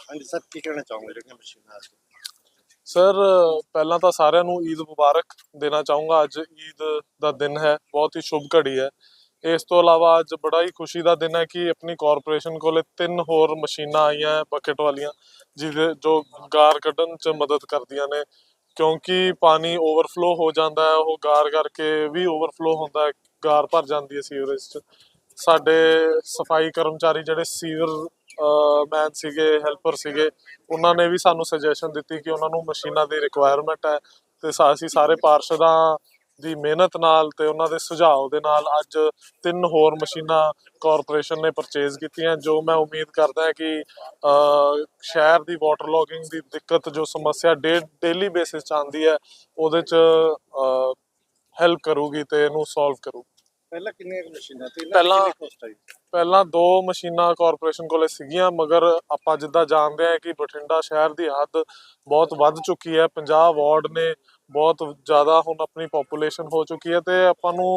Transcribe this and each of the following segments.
ਹਾਂਜੀ, ਸਰ, ਕੀ ਕਹਿਣਾ ਚਾਹੋਗੇ? ਜਿਹੜੀਆਂ ਮਸ਼ੀਨਾਂ ਆ ਸਰ, ਪਹਿਲਾਂ ਤਾਂ ਸਾਰਿਆਂ ਨੂੰ ਈਦ ਮੁਬਾਰਕ ਦੇਣਾ ਚਾਹੂੰਗਾ। ਅੱਜ ਈਦ ਦਾ ਦਿਨ ਹੈ, ਬਹੁਤ ਹੀ ਸ਼ੁਭ ਘੜੀ ਹੈ। ਇਸ ਤੋਂ ਇਲਾਵਾ ਅੱਜ ਬੜਾ ਹੀ ਖੁਸ਼ੀ ਦਾ ਦਿਨ ਹੈ ਕਿ ਆਪਣੀ ਕਾਰਪੋਰੇਸ਼ਨ ਕੋਲੇ ਤਿੰਨ ਹੋਰ ਮਸ਼ੀਨਾਂ ਆਈਆਂ ਬਕਟ ਵਾਲੀਆਂ, ਜਿਹਦੇ ਜੋ ਗਾਰ ਕੱਢਣ 'ਚ ਮਦਦ ਕਰਦੀਆਂ ਨੇ। ਕਿਉਂਕਿ ਪਾਣੀ ਓਵਰਫਲੋ ਹੋ ਜਾਂਦਾ ਹੈ, ਉਹ ਗਾਰ ਕਰਕੇ ਵੀ ਓਵਰਫਲੋ ਹੁੰਦਾ ਹੈ, ਗਾਰ ਭਰ ਜਾਂਦੀ ਹੈ ਸੀਵਰੇਜ 'ਚ। ਸਾਡੇ ਸਫ਼ਾਈ ਕਰਮਚਾਰੀ ਜਿਹੜੇ ਸੀਵਰ ਮੈਨ ਸੀਗੇ ਹੈਲਪਰ ਸੀਗੇ, ਉਹਨਾਂ ਨੇ ਵੀ ਸਾਨੂੰ ਸੁਜੈਸ਼ਨ ਦਿੱਤੀ ਕਿ ਉਹਨਾਂ ਨੂੰ ਮਸ਼ੀਨਾਂ ਦੀ ਰਿਕੁਆਇਰਮੈਂਟ ਹੈ ਤੇ ਅਸੀਂ ਸਾਰੇ ਪਾਰਸ਼ਦਾਂ ਦੀ ਮਿਹਨਤ ਨਾਲ ਤੇ ਉਹਨਾਂ ਦੇ ਸੁਝਾਅ ਦੇ ਨਾਲ ਅੱਜ ਤਿੰਨ ਹੋਰ ਮਸ਼ੀਨਾਂ ਕਾਰਪੋਰੇਸ਼ਨ ਨੇ ਪਰਚੇਜ਼ ਕੀਤੀਆਂ, ਜੋ ਮੈਂ ਉਮੀਦ ਕਰਦਾ ਹਾਂ ਕਿ ਸ਼ਹਿਰ ਦੀ ਵਾਟਰ ਲੌਗਿੰਗ ਦੀ ਦਿੱਕਤ ਜੋ ਸਮੱਸਿਆ ਡੇਲੀ ਬੇਸਿਸ 'ਚ ਆਉਂਦੀ ਹੈ, ਉਹਦੇ 'ਚ ਹੈਲਪ ਕਰੂਗੀ ਤੇ ਇਹਨੂੰ ਸੋਲਵ ਕਰੂਗੀ। ਪਹਿਲਾਂ ਕਿੰਨੀਆਂ ਕੁ ਮਸ਼ੀਨਾਂ ਤੇ ਇਹਨਾਂ ਪਹਿਲਾਂ- ਆਈ? ਪਹਿਲਾਂ ਦੋ ਮਸ਼ੀਨਾਂ ਕਾਰਪੋਰੇਸ਼ਨ ਕੋਲੇ ਸੀਗੀਆਂ ਮਗਰ ਆਪਾਂ ਜਿੱਦਾਂ ਜਾਣਦੇ ਹਾਂ ਕਿ ਬਠਿੰਡਾ ਸ਼ਹਿਰ ਦੀ ਹੱਦ ਬਹੁਤ ਵੱਧ ਚੁੱਕੀ ਹੈ 50 ਵਾਰਡ ਨੇ ਬਹੁਤ ਜ਼ਿਆਦਾ ਹੁਣ ਆਪਣੀ ਪੋਪੂਲੇਸ਼ਨ ਹੋ ਚੁੱਕੀ ਹੈ ਤੇ ਆਪਾਂ ਨੂੰ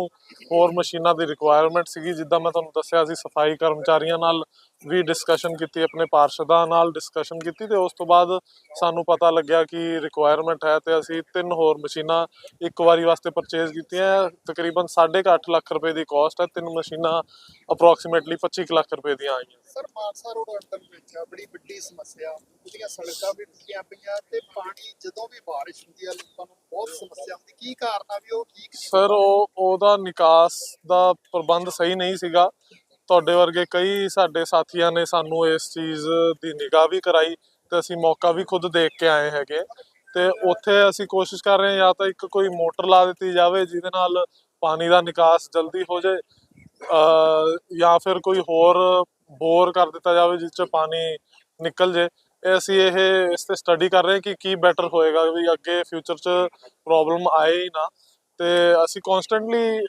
ਹੋਰ ਮਸ਼ੀਨਾਂ ਦੀ ਰਿਕੁਆਇਰਮੈਂਟ ਸੀਗੀ ਜਿੱਦਾਂ ਮੈਂ ਤੁਹਾਨੂੰ ਦੱਸਿਆ ਸੀ ਸਫ਼ਾਈ ਕਰਮਚਾਰੀਆਂ ਨਾਲ ਵੀ ਡਿਸਕਸ਼ਨ ਕੀਤੀ ਆਪਣੇ ਪਾਰਸ਼ਦਾਂ ਨਾਲ ਡਿਸਕਸ਼ਨ ਕੀਤੀ ਤੇ ਉਸ ਤੋਂ ਬਾਅਦ ਸਾਨੂੰ ਪਤਾ ਲੱਗਿਆ ਕਿ ਰਿਕੁਆਇਰਮੈਂਟ ਹੈ ਤੇ ਅਸੀਂ ਤਿੰਨ ਹੋਰ ਮਸ਼ੀਨਾਂ ਇੱਕ ਵਾਰੀ ਵਾਸਤੇ ਪਰਚੇਜ਼ ਕੀਤੀਆਂ ਤਕਰੀਬਨ 8.5 ਲੱਖ ਰੁਪਏ ਦੀ ਕਾਸਟ ਹੈ। ਤਿੰਨ ਮਸ਼ੀਨਾਂ ਅਪਰੋਕਸੀਮੇਟਲੀ 25 ਕੁ ਲੱਖ ਰੁਪਏ ਦੀਆਂ ਆਈਆਂ। ਸਰ ਮਾਨਸਾ ਰੋਡ ਅੰਦਰ ਵਿੱਚ ਬੜੀ ਵੱਡੀ ਸਮੱਸਿਆ। ਉਹਦੀਆਂ ਸੜਕਾਂ ਵੀ ਟੁੱਟੀਆਂ ਪਈਆਂ ਤੇ ਪਾਣੀ ਜਦੋਂ ਵੀ ਬਾਰਿਸ਼ ਹੁੰਦੀ ਆ ਲੋਕਾਂ ਨੂੰ ਬਹੁਤ ਸਮੱਸਿਆ ਹੁੰਦੀ। ਕੀ ਕਾਰਨ ਆ ਵੀ ਉਹ ਠੀਕ ਨਹੀਂ? ਸਰ ਉਹ ਉਹਦਾ ਨਿਕਾਸ ਦਾ ਪ੍ਰਬੰਧ ਸਹੀ ਨਹੀਂ ਸੀਗਾ। ਤੁਹਾਡੇ ਵਰਗੇ ਕਈ ਸਾਡੇ ਸਾਥੀਆਂ ਨੇ ਸਾਨੂੰ ਇਸ ਚੀਜ਼ ਦੀ ਨਿਗਾਹ ਵੀ ਕਰਾਈ ਤੇ ਅਸੀਂ ਮੌਕਾ ਵੀ ਖੁਦ ਦੇਖ ਕੇ ਆਏ ਹੈਗੇ। ਤੇ ਉੱਥੇ ਅਸੀਂ ਕੋਸ਼ਿਸ਼ ਕਰ ਰਹੇ ਹਾਂ ਜਾਂ ਤਾਂ ਇੱਕ ਕੋਈ ਮੋਟਰ ਲਾ ਦਿੱਤੀ ਜਾਵੇ ਜਿਹਦੇ ਨਾਲ ਪਾਣੀ ਦਾ ਨਿਕਾਸ ਜਲਦੀ ਹੋ ਜਾਏ ਜਾਂ ਫਿਰ ਕੋਈ ਹੋਰ ਬੋਰ ਕਰ ਦਿੱਤਾ ਜਾਵੇ ਜਿਸ ਚ ਪਾਣੀ ਨਿਕਲ ਜੇ ਇਹ ਅਸੀਂ ਇਹ ਇਸ ਤੇ ਸਟੱਡੀ ਕਰ ਰਹੇ ਹਾਂ ਕਿ ਕੀ ਬੈਟਰ ਹੋਏਗਾ ਵੀ ਅੱਗੇ ਫਿਊਚਰ ਚ ਪ੍ਰੋਬਲਮ ਆਏ ਹੀ ਨਾ। ਤੇ ਅਸੀਂ ਕਨਸਟੈਂਟਲੀ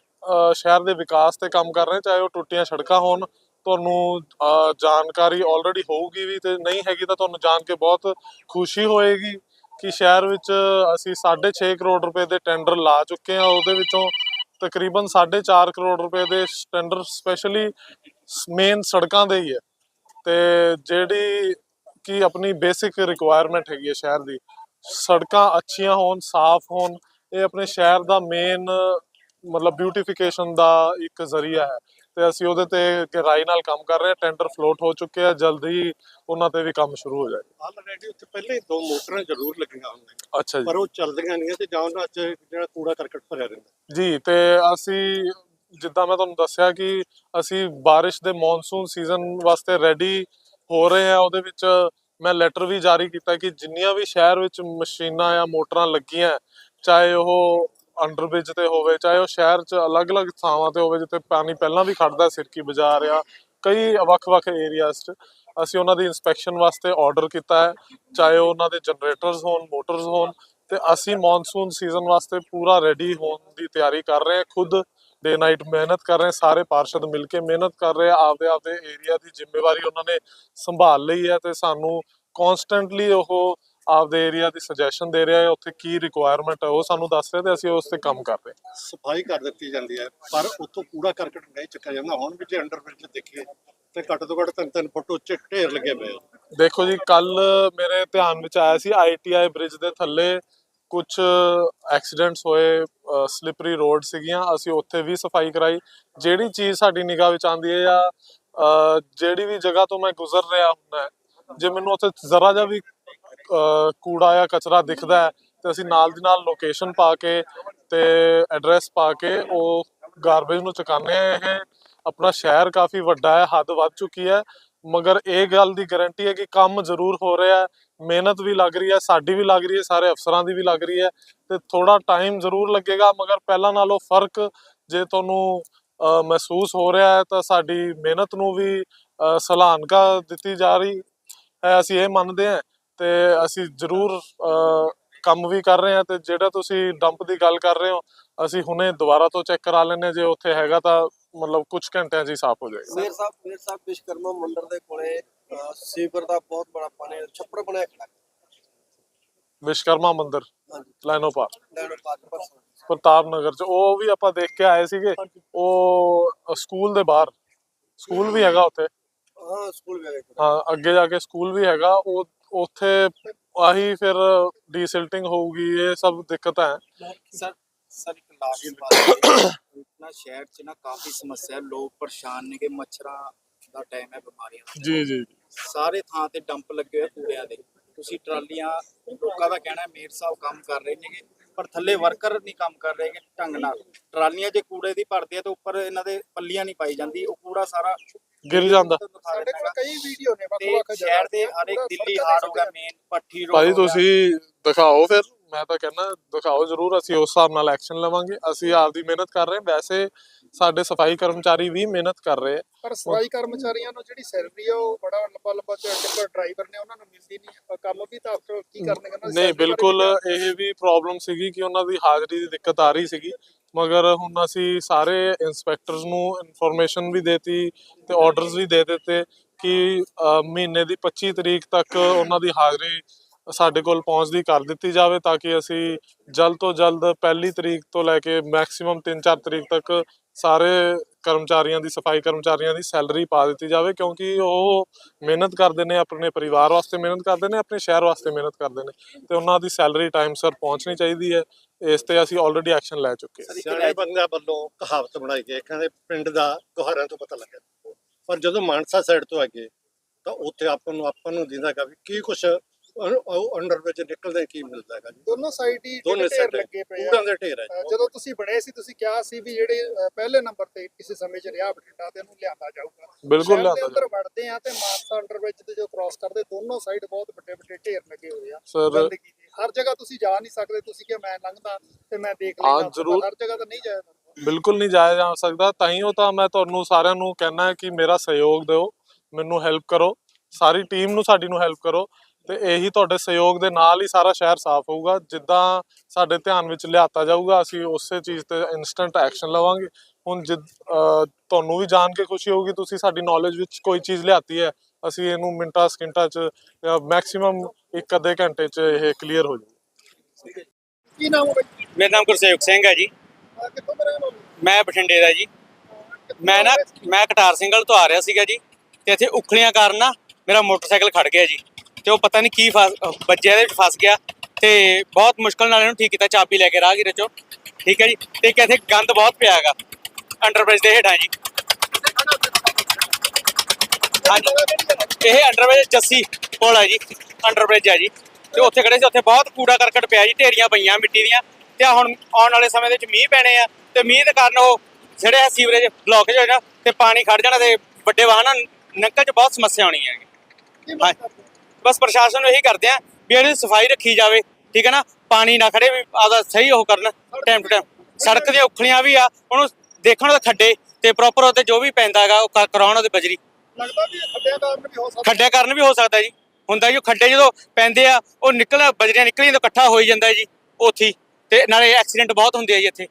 ਸ਼ਹਿਰ ਦੇ ਵਿਕਾਸ ਤੇ ਕੰਮ ਕਰ ਰਹੇ, ਚਾਹੇ ਉਹ ਟੁੱਟੀਆਂ ਸੜਕਾਂ ਹੋਣ, ਤੁਹਾਨੂੰ ਜਾਣਕਾਰੀ ਆਲਰੇਡੀ ਹੋਊਗੀ ਵੀ ਤੇ ਨਹੀਂ ਹੈਗੀ ਤਾਂ ਤੁਹਾਨੂੰ ਜਾਣ ਕੇ ਬਹੁਤ ਖੁਸ਼ੀ ਹੋਏਗੀ ਕਿ ਸ਼ਹਿਰ ਵਿੱਚ ਅਸੀਂ 6.5 ਕਰੋੜ ਰੁਪਏ ਦੇ ਟੈਂਡਰ ਲਾ ਚੁੱਕੇ ਹਾਂ। ਉਹਦੇ ਵਿੱਚੋਂ ਤਕਰੀਬਨ 4.5 ਕਰੋੜ ਰੁਪਏ ਦੇ ਟੈਂਡਰ ਸਪੈਸ਼ਲੀ ਮੇਨ ਸੜਕਾਂ ਦੇ ਹੀ ਹੈ। ਤੇ ਜਿਹੜੀ ਕਿ ਆਪਣੀ ਬੇਸਿਕ ਰਿਕੁਆਇਰਮੈਂਟ ਹੈਗੀ ਹੈ ਸ਼ਹਿਰ ਦੀ, ਸੜਕਾਂ ਅੱਛੀਆਂ ਹੋਣ, ਸਾਫ਼ ਹੋਣ, ਇਹ ਆਪਣੇ ਸ਼ਹਿਰ ਦਾ ਮੇਨ ਮਤਲਬ ਬਿਊਟੀਫਿਕੇਸ਼ਨ ਦਾ ਇੱਕ ਜ਼ਰੀਆ ਹੈ। ਤੇ ਅਸੀਂ ਉਹਦੇ ਤੇ ਗਹਿਰਾਈ ਨਾਲ ਕੰਮ ਕਰ ਰਹੇ ਹਾਂ ਟੈਂਡਰ ਫਲੋਟ ਹੋ ਚੁੱਕੇ ਆ ਜਲਦੀ ਉਹਨਾਂ ਤੇ ਵੀ ਕੰਮ ਸ਼ੁਰੂ ਹੋ ਜਾਏਗਾ। ਆਲਰੇਡੀ ਉੱਥੇ ਪਹਿਲੇ ਹੀ ਦੋ ਮੋਟਰਾਂ ਜ਼ਰੂਰ ਲੱਗੀਆਂ ਹੁੰਦੀਆਂ ਅੱਛਾ ਜੀ। ਪਰ ਉਹ ਚੱਲਦੀਆਂ ਨਹੀਂ ਤੇ ਜਾਂ ਉਹਨਾਂ 'ਚ ਜਿਹੜਾ ਕੂੜਾ ਕਰਕਟ ਭਰਿਆ ਰਹਿੰਦਾ। ਜੀ ਤੇ ਅਸੀਂ ਜਿੱਦਾਂ ਮੈਂ ਤੁਹਾਨੂੰ ਦੱਸਿਆ ਕਿ ਅਸੀਂ ਬਾਰਿਸ਼ ਦੇ ਮੌਨਸੂਨ ਸੀਜ਼ਨ ਵਾਸਤੇ ਰੈਡੀ ਹੋ ਰਹੇ ਆ ਉਹਦੇ ਵਿੱਚ ਮੈਂ ਲੈਟਰ ਵੀ ਜਾਰੀ ਕੀਤਾ ਕਿ ਜਿੰਨੀਆਂ ਵੀ ਸ਼ਹਿਰ ਵਿੱਚ ਮਸ਼ੀਨਾਂ ਜਾਂ ਮੋਟਰਾਂ ਲੱਗੀਆਂ ਚਾਹੇ ਉਹ ਅੰਡਰਬ੍ਰਿਜ ਤੇ ਹੋਵੇ, ਚਾਹੇ ਉਹ ਸ਼ਹਿਰ 'ਚ ਅਲੱਗ-ਅਲੱਗ ਥਾਵਾਂ ਤੇ ਹੋਵੇ, ਜਿੱਥੇ ਪਾਣੀ ਪਹਿਲਾਂ ਵੀ ਖੜਦਾ ਸਿਰਕੀ ਬਾਜ਼ਾਰ ਆ ਕਈ ਵੱਖ-ਵੱਖ ਏਰੀਆਜ਼ 'ਚ, ਅਸੀਂ ਉਹਨਾਂ ਦੀ ਇਨਸਪੈਕਸ਼ਨ ਵਾਸਤੇ ਆਰਡਰ ਕੀਤਾ ਹੈ, ਚਾਹੇ ਉਹਨਾਂ ਦੇ ਜਨਰੇਟਰਸ ਹੋਣ ਮੋਟਰਸ ਹੋਣ, ਤੇ ਅਸੀਂ ਮੌਨਸੂਨ ਸੀਜ਼ਨ ਵਾਸਤੇ ਪੂਰਾ ਰੈਡੀ ਹੋਣ ਦੀ ਤਿਆਰੀ ਕਰ ਰਹੇ ਹਾਂ, ਖੁਦ ਡੇ ਨਾਈਟ ਮਿਹਨਤ ਕਰ ਰਹੇ ਸਾਰੇ ਪਾਰਸ਼ਦ ਮਿਲ ਕੇ ਮਿਹਨਤ ਕਰ ਰਹੇ ਆ ਆਪਦੇ ਆਪਦੇ ਏਰੀਆ ਦੀ ਜ਼ਿੰਮੇਵਾਰੀ ਉਹਨਾਂ ਨੇ ਸੰਭਾਲ ਲਈ ਹੈ, ਤੇ ਸਾਨੂੰ ਕਨਸਟੈਂਟਲੀ ਉਹ ਆਪਦੇ ਏਰੀਆ ਦੀ ਸੁਜੈਸ਼ਨ ਦੇ ਰਿਹਾ ਹੈ ਉੱਥੇ ਕੀ ਰਿਕੁਆਇਰਮੈਂਟ ਹੈ ਉਹ ਸਾਨੂੰ ਦੱਸ ਰਹੇ ਤੇ ਅਸੀਂ ਉਸ ਤੇ ਕੰਮ ਕਰ ਰਹੇ ਹਾਂ। ਸਫ਼ਾਈ ਕਰ ਦਿੱਤੀ ਜਾਂਦੀ ਹੈ ਪਰ ਉੱਥੋਂ ਕੂੜਾ ਕਰਕਟ ਨਹੀਂ ਚੱਕਿਆ ਜਾਂਦਾ। ਹੁਣ ਵੀ ਜੇ ਅੰਡਰ ਬ੍ਰਿਜ ਦੇਖੀਏ ਤੇ ਘੱਟ ਤੋਂ ਘੱਟ ਤਿੰਨ ਤਿੰਨ ਫੁੱਟ ਉੱਚੇ ਢੇਰ ਲੱਗੇ ਪਏ ਦੇਖੋ ਜੀ ਕੱਲ ਮੇਰੇ ਧਿਆਨ ਵਿੱਚ ਆਇਆ ਸੀ ਆਈਟੀਆਈ ਬ੍ਰਿਜ ਦੇ ਥੱਲੇ ਕੁਝ ਐਕਸੀਡੈਂਟਸ ਹੋਏ ਸਲਿਪਰੀ ਰੋਡ ਸੀਗੀਆਂ ਅਸੀਂ ਉੱਥੇ ਵੀ ਸਫ਼ਾਈ ਕਰਾਈ। ਜਿਹੜੀ ਚੀਜ਼ ਸਾਡੀ ਨਿਗਾਹ ਵਿੱਚ ਆਉਂਦੀ ਹੈ ਜਾਂ ਜਿਹੜੀ ਵੀ ਜਗ੍ਹਾ ਤੋਂ ਮੈਂ ਗੁਜ਼ਰ ਰਿਹਾ ਹੁੰਦਾ ਜੇ ਮੈਨੂੰ ਉੱਥੇ ਜ਼ਰਾ ਜਿਹਾ ਵੀ ਕੂੜਾ ਜਾਂ ਕਚਰਾ ਦਿਖਦਾ ਹੈ ਤੇ ਅਸੀਂ ਨਾਲ ਦੀ ਨਾਲ ਲੋਕੇਸ਼ਨ ਪਾ ਕੇ ਤੇ ਐਡਰੈਸ ਪਾ ਕੇ ਉਹ ਗਾਰਬੇਜ ਨੂੰ ਚੁਕਾਉਂਦੇ ਆ ਇਹ ਆਪਣਾ ਸ਼ਹਿਰ ਕਾਫੀ ਵੱਡਾ ਹੈ ਹੱਦ ਵੱਧ ਚੁੱਕੀ ਹੈ। ਮਗਰ ਇਹ ਗੱਲ ਦੀ ਗਾਰੰਟੀ ਹੈ ਕਿ ਕੰਮ ਜ਼ਰੂਰ ਹੋ ਰਿਹਾ ਹੈ। ਮਿਹਨਤ ਵੀ ਲੱਗ ਰਹੀ ਹੈ ਸਾਡੀ ਵੀ ਲੱਗ ਰਹੀ ਹੈ ਸਾਰੇ ਅਫਸਰਾਂ ਦੀ ਵੀ ਲੱਗ ਰਹੀ ਹੈ ਤੇ ਥੋੜਾ ਟਾਈਮ ਜ਼ਰੂਰ ਲੱਗੇਗਾ ਮਗਰ ਪਹਿਲਾਂ ਨਾਲੋਂ ਫ਼ਰਕ ਜੇ ਤੁਹਾਨੂੰ ਮਹਿਸੂਸ ਹੋ ਰਿਹਾ ਹੈ ਤਾਂ ਸਾਡੀ ਮਿਹਨਤ ਨੂੰ ਵੀ ਅ, ਸਲਾਹਨਕਾ ਦਿੱਤੀ ਜਾ ਰਹੀ ਹੈ। ਅਸੀਂ ਇਹ ਮੰਨਦੇ ਹਾਂ ਤੇ ਅਸੀਂ ਜ਼ਰੂਰ ਕੰਮ ਵੀ ਕਰ ਰਹੇ ਹਾਂ ਤੇ ਜਿਹੜਾ ਤੁਸੀਂ ਡੰਪ ਦੀ ਗੱਲ ਕਰ ਰਹੇ ਹੋ ਅਸੀਂ ਹੁਣੇ ਦੁਬਾਰਾ ਤੋਂ ਚੈੱਕ ਕਰਾ ਹਾਂ ਜੇ ਉੱਥੇ ਹੈਗਾ ਤਾਂ ਮਤਲਬ ਕੁਝ ਘੰਟਿਆਂ 'ਚ ਹੀ ਸਾਫ਼ ਹੋ ਜਾਏਗਾ। ਮੇਰ ਸਾਹਿਬ ਮੇਰ ਸਾਹਿਬ ਵਿਸ਼ਕਰਮਾ ਮੰਦਿਰ ਦੇ ਕੋਲੇ ਸੀਵਰ ਦਾ ਬਹੁਤ ਬੜਾ ਪਾਣੀ ਛੱਪੜ ਬਣਿਆ ਖੜਾ। ਵਿਸ਼ਕਰਮਾ ਮੰਦਿਰ ਹਾਂਜੀ। ਲਾਈਨੋ ਪਾਰ ਲੈਂਡ ਪਾਰਕ ਪ੍ਰਤਾਪ ਨਗਰ 'ਚ ਉਹ ਵੀ ਆਪਾਂ ਦੇਖ ਕੇ ਆਏ ਸੀਗੇ। ਉਹ ਸਕੂਲ ਦੇ ਬਾਹਰ। ਸਕੂਲ ਵੀ ਹੈਗਾ ਉੱਥੇ। ਹਾਂ ਸਕੂਲ ਵੀ ਗਏ ਹਾਂ ਅੱਗੇ ਜਾ ਕੇ ਸਕੂਲ ਵੀ ਹੈਗਾ ਉਹ ਉੱਥੇ ਆਹੀ ਫਿਰ ਡੀਸਿਲਟਿੰਗ ਹੋਊਗੀ ਇਹ ਸਭ ਦਿੱਕਤਾਂ ਹੈ। ਸਰ ਸਰ ਇੱਕ ਲਾਸਟ ਬਾਤ ਇਤਨਾ ਸ਼ਹਿਰ ਚ ਨਾ ਕਾਫੀ ਸਮੱਸਿਆ ਹੈ। ਲੋਕ ਪਰੇਸ਼ਾਨ ਨੇ ਕਿ ਮੱਛਰਾਂ ਦਾ ਟਾਈਮ ਹੈ ਬਿਮਾਰੀਆਂ ਦਾ ਜੀ ਜੀ ਸਾਰੇ ਥਾਂ ਤੇ ਡੰਪ ਲੱਗੇ ਹੋਏ ਕੂੜਿਆਂ ਦੇ। ਤੁਸੀਂ ਟਰਾਲੀਆਂ ਲੋਕਾਂ ਦਾ ਕਹਿਣਾ ਹੈ ਮੇਅਰ ਸਾਹਿਬ ਕੰਮ ਕਰ ਰਹੇ ਨੇਗੇ ਪਰ ਥੱਲੇ ਵਰਕਰ ਨਹੀਂ ਕੰਮ ਕਰ ਰਹੇ ਗੇ ਢੰਗ ਨਾਲ। ਟਰਾਲੀਆਂ ਜੇ ਕੂੜੇ ਦੀ ਭਰਦੇ ਆ ਤੇ ਉੱਪਰ ਇਹਨਾਂ ਦੇ ਪੱਲੀਆਂ ਨਹੀਂ ਪਾਈ ਜਾਂਦੀ। ਉਹ ਕੂੜਾ ਸਾਰਾ ਗਿਰ ਜਾਂਦਾ। ਸਾਡੇ ਕੋਲ ਕਈ ਵੀਡੀਓ ਨੇ ਵੱਖ ਤੇ ਵੱਖ ਸ਼ਹਿਰ ਦੇ ਹਰ ਇੱਕ ਦਿੱਲੀ ਹਾਰ ਹੋ ਗਿਆ ਮੇਨ ਪੱਠੀ ਰੋਡ ਭਾਈ। ਤੁਸੀਂ ਦਿਖਾਓ ਫਿਰ ਮੈਂ ਤਾਂ ਕਹਿੰਦਾ ਦਿਖਾਓ ਜ਼ਰੂਰ ਅਸੀਂ ਉਸ ਹਿਸਾਬ ਨਾਲ ਐਕਸ਼ਨ ਲਵਾਂਗੇ। ਅਸੀਂ ਆਪਦੀ ਮਿਹਨਤ ਕਰ ਰਹੇ ਹਾਂ। ਵੈਸੇ ਸਾਡੇ ਸਫ਼ਾਈ ਕਰਮਚਾਰੀ ਵੀ ਮਿਹਨਤ ਕਰ ਰਹੇ ਆ। ਪਰ ਸਫ਼ਾਈ ਕਰਮਚਾਰੀਆਂ ਨੂੰ ਜਿਹੜੀ ਸੈਲਰੀ ਆ ਉਹ ਬੜਾ ਲੰਬਾ ਲੰਬਾ ਟਿੱਪਰ ਡਰਾਈਵਰ ਨੇ ਉਹਨਾਂ ਨੂੰ ਮਿਲਦੀ ਨਹੀਂ ਕੰਮ ਵੀ ਤਾਂ after ਕੀ ਕਰਨਗੇ ਦੀ ਨਹੀਂ ਬਿਲਕੁਲ ਇਹ ਵੀ ਪ੍ਰੋਬਲਮ ਸੀਗੀ ਕਿ ਉਹਨਾਂ ਦੀ ਹਾਜ਼ਰੀ ਦੀ ਦਿੱਕਤ ਆ ਰਹੀ ਸੀਗੀ। ਮਗਰ ਹੁਣ ਅਸੀਂ ਸਾਰੇ ਇਨਸਪੈਕਟਰਸ ਨੂੰ ਇਨਫੋਰਮੇਸ਼ਨ ਵੀ ਦੇਤੀ ਤੇ ਆਰਡਰਸ ਵੀ ਦੇ ਦਿੱਤੇ ਕਿ ਮਹੀਨੇ ਦੀ 25 ਤਰੀਕ ਤੱਕ ਉਹਨਾਂ ਦੀ ਹਾਜ਼ਰੀ ਸਾਡੇ ਕੋਲ ਪਹੁੰਚਦੀ ਕਰ ਦਿੱਤੀ ਜਾਵੇ ਤਾਂ ਕਿ ਅਸੀਂ ਜਲਦ ਤੋਂ ਜਲਦ ਪਹਿਲੀ ਤਰੀਕ ਤੋਂ ਲੈ ਕੇ ਮੈਕਸਿਮਮ 3-4 ਤਰੀਕ ਤੱਕ ਸਾਰੇ ਕਰਮਚਾਰੀਆਂ ਦੀ ਸਫ਼ਾਈ ਕਰਮਚਾਰੀਆਂ ਦੀ ਸੈਲਰੀ ਪਾ ਦਿੱਤੀ ਜਾਵੇ ਕਿਉਂਕਿ ਉਹ ਮਿਹਨਤ ਕਰਦੇ ਨੇ ਆਪਣੇ ਪਰਿਵਾਰ ਵਾਸਤੇ ਮਿਹਨਤ ਕਰਦੇ ਨੇ ਆਪਣੇ ਸ਼ਹਿਰ ਵਾਸਤੇ ਮਿਹਨਤ ਕਰਦੇ ਨੇ। ਤੇ ਉਹਨਾਂ ਦੀ ਸੈਲਰੀ ਟਾਈਮ ਸਿਰ ਪਹੁੰਚਣੀ ਚਾਹੀਦੀ ਹੈ। ਇਸ ਤੇ ਅਸੀਂ ਆਲਰੇਡੀ ਐਕਸ਼ਨ ਲੈ ਚੁੱਕੇ ਹਾਂ। ਸਰ, ਇੱਕ ਸਿਆਣੇ ਬੰਦਿਆਂ ਵੱਲੋਂ ਕਹਾਵਤ ਬਣਾਈ ਗਈ ਹੈ, ਕਹਿੰਦੇ ਪਿੰਡ ਦਾ ਗੁਹਾਰਾਂ ਤੋਂ ਪਤਾ ਲੱਗਿਆ। ਪਰ ਜਦੋਂ ਮਾਨਸਾ ਸਾਈਡ ਤੋਂ ਅੱਗੇ ਤਾਂ ਉੱਥੇ ਆਪਾਂ ਨੂੰ ਆਪਾਂ ਨੂੰ ਦਿੰਦਾਗਾ ਵੀ ਕੀ ਕੁਛ ਉਹ ਅੰਡਰ ਵਿੱਚ ਨਿਕਲਦੇ ਕੀ ਮਿਲਦਾ ਹੈਗਾ ਜੀ। ਦੋਨੋਂ ਸਾਈਡ ਹੀ ਦੋਨੇ ਸਾਈਡ ਲੱਗੇ ਪਏ ਆ। ਕੂੜਾਂ ਦੇ ਢੇਰ ਹੈ ਜਦੋਂ ਤੁਸੀਂ ਬਣੇ ਸੀ ਤੁਸੀਂ ਕਿਹਾ ਸੀ ਵੀ ਜਿਹੜੇ ਪਹਿਲੇ ਨੰਬਰ ਤੇ ਕਿਸੇ ਸਮੇਂ 'ਚ ਰਿਹਾ ਬਠਿੰਡਾ ਤੇ ਇਹਨੂੰ ਲਿਆਂਦਾ ਜਾਊਗਾ। ਬਿਲਕੁਲ ਲਿਆਂਦਾ ਅੰਦਰ ਵੜਦੇ ਆ ਤੇ ਮਾਨਸਾ ਅੰਡਰ ਵਿੱਚ ਤੇ ਜੋ ਕ੍ਰਾਸ ਕਰਦੇ ਦੋਨੋਂ ਸਾਈਡ ਬਹੁਤ ਵੱਡੇ ਵੱਡੇ ਢੇਰ ਲੱਗੇ ਹੋਏ ਆ। ਸਰ ਹਰ ਜਗ੍ਹਾ ਤੁਸੀਂ ਜਾ ਨਹੀਂ ਸਕਦੇ ਤੁਸੀਂ ਕਿ ਮੈਂ ਲੰਘਦਾ ਤੇ ਮੈਂ ਦੇਖ ਹਾਂ, ਲੈਂਦਾ ਜ਼ਰੂਰ। ਹਰ ਜਗ੍ਹਾ ਤਾਂ ਨਹੀਂ ਜਾਇਆ ਬਿਲਕੁਲ ਨਹੀਂ ਜਾਇਆ ਜਾ ਸਕਦਾ। ਤਾਂ ਹੀ ਉਹ ਤਾਂ ਮੈਂ ਤੁਹਾਨੂੰ ਸਾਰਿਆਂ ਨੂੰ ਕਹਿਣਾ ਹੈ ਕਿ ਮੇਰਾ ਸਹਿਯੋਗ ਦਿਓ ਮੈਨੂੰ ਹੈਲਪ ਕਰੋ ਸਾਰੀ ਟੀਮ ਨੂੰ ਸਾਡੀ ਨੂੰ ਹੈਲਪ ਕਰੋ। ਤੇ ਇਹੀ ਤੁਹਾਡੇ ਸਹਿਯੋਗ ਦੇ ਨਾਲ ਹੀ ਸਾਰਾ ਸ਼ਹਿਰ ਸਾਫ਼ ਹੋਊਗਾ। ਜਿੱਦਾਂ ਸਾਡੇ ਧਿਆਨ ਵਿੱਚ ਲਿਆਤਾ ਜਾਊਗਾ ਅਸੀਂ ਉਸੇ ਚੀਜ਼ ਤੇ ਇਨਸਟੈਂਟ ਐਕਸ਼ਨ ਲਵਾਂਗੇ। ਹੁਣ ਤੁਹਾਨੂੰ ਵੀ ਜਾਣ ਕੇ ਖੁਸ਼ੀ ਹੋਊਗੀ ਤੁਸੀਂ ਸਾਡੀ ਨੌਲੇਜ ਵਿੱਚ ਕੋਈ ਚੀਜ਼ ਲਿਆਤੀ ਹੈ ਅਸੀਂ ਇਹਨੂੰ ਮਿੰਟਾਂ ਸਕਿੰਟਾਂ 'ਚ ਮੈਕਸਿਮਮ ਇੱਕ ਅੱਧੇ ਘੰਟੇ 'ਚ ਇਹ ਕਲੀਅਰ ਹੋ ਜਾਊ। ਕੀ ਨਾਮ ਹੈ ਮੇਰਾ ਨਾਮ ਗੁਰਸੇਵਕ ਸਿੰਘ ਹੈ ਜੀ। ਕਿੱਥੋਂ ਮੈਂ ਬਠਿੰਡੇ ਦਾ ਜੀ ਮੈਂ ਨਾ ਮੈਂ ਕਟਾਰ ਸਿੰਘਲ ਤੋਂ ਆ ਰਿਹਾ ਸੀਗਾ ਜੀ ਤੇ ਇੱਥੇ ਉਖਲੀਆਂ ਕਾਰਨ ਨਾ ਮੇਰਾ ਮੋਟਰਸਾਈਕਲ ਖੜ ਗਿਆ ਜੀ। ਤੇ ਉਹ ਪਤਾ ਨਹੀਂ ਕੀ ਫਸ ਅਹ ਵੱਜਿਆ ਇਹਦੇ ਵਿੱਚ ਫਸ ਗਿਆ ਤੇ ਬਹੁਤ ਮੁਸ਼ਕਲ ਨਾਲ ਇਹਨੂੰ ਠੀਕ ਕੀਤਾ, ਚਾਬੀ ਲੈ ਕੇ ਰਾਹਗੀਰ ਚੋਂ। ਠੀਕ ਹੈ ਜੀ? ਤੇ ਇੱਕ ਇੱਥੇ ਗੰਦ ਬਹੁਤ ਪਿਆ ਹੈਗਾ। ਅੰਡਰਬ੍ਰਿਜ ਦੇ ਹੇਠਾਂ ਜੀ। ਹਾਂਜੀ। ਇਹ ਅੰਡਰਬ੍ਰਿਜ ਜੱਸੀ ਕੋਲ ਹੈ ਜੀ। ਅੰਡਰਬ੍ਰਿਜ ਹੈ ਜੀ। ਤੇ ਉੱਥੇ ਖੜੇ ਸੀ, ਉੱਥੇ ਬਹੁਤ ਕੂੜਾ ਕਰਕਟ ਪਿਆ ਜੀ, ਢੇਰੀਆਂ ਪਈਆਂ ਮਿੱਟੀ ਦੀਆਂ। ਤੇ ਹੁਣ ਆਉਣ ਵਾਲੇ ਸਮੇਂ ਦੇ ਵਿੱਚ ਮੀਂਹ ਪੈਣੇ ਆ। ਤੇ ਮੀਂਹ ਦੇ ਕਾਰਨ ਉਹ ਜਿਹੜੇ ਆ ਸੀਵਰੇਜ ਬਲੌਕੇਜ ਹੋ ਜਾਣਾ ਤੇ ਪਾਣੀ ਖੜ ਜਾਣਾ ਤੇ ਵੱਡੇ ਵਾਹਨਾਂ ਨਿਕਲ ਚ ਬਹੁਤ ਸਮੱਸਿਆ ਆਉਣੀ ਹੈ? ਬਸ ਪ੍ਰਸ਼ਾਸਨ ਨੂੰ ਇਹੀ ਕਰਦੇ ਆ ਵੀ ਇਹਦੀ ਸਫ਼ਾਈ ਰੱਖੀ ਜਾਵੇ, ਠੀਕ ਹੈ ਨਾ? ਪਾਣੀ ਨਾ ਖੜੇ ਵੀ ਆਦਾ ਸਹੀ ਉਹ ਕਰਨ ਟਾਈਮ ਟੂ ਟਾਈਮ ਸੜਕ ਦੀਆਂ ਉਖਲੀਆਂ ਵੀ ਆ, ਉਹਨੂੰ ਦੇਖਣ ਦਾ ਖੱਡੇ ਤੇ ਪ੍ਰੋਪਰ ਉਹਤੇ ਜੋ ਵੀ ਪੈਂਦਾ ਹੈਗਾ, ਉਹ ਕਰਾਉਣ ਉਹਦੇ ਬਜਰੀ। ਲੱਗਦਾ ਵੀ ਖੱਡਿਆਂ ਕਾਰਨ ਵੀ ਹੋ ਸਕਦਾ ਖੱਡਿਆਂ ਕਾਰਨ ਵੀ ਹੋ ਸਕਦਾ ਜੀ। ਹੁੰਦਾ ਜੀ, ਉਹ ਖੱਡੇ ਜਦੋਂ ਪੈਂਦੇ ਆ, ਉਹ ਨਿਕਲ, ਬਜਰੀਆਂ ਨਿਕਲੀਆਂ ਤਾਂ ਇਕੱਠਾ ਹੋਈ ਜਾਂਦਾ ਜੀ ਉੱਥੇ ਤੇ ਨਾਲੇ ਐਕਸੀਡੈਂਟ ਬਹੁਤ ਹੁੰਦੇ ਆ ਜੀ ਇੱਥੇ।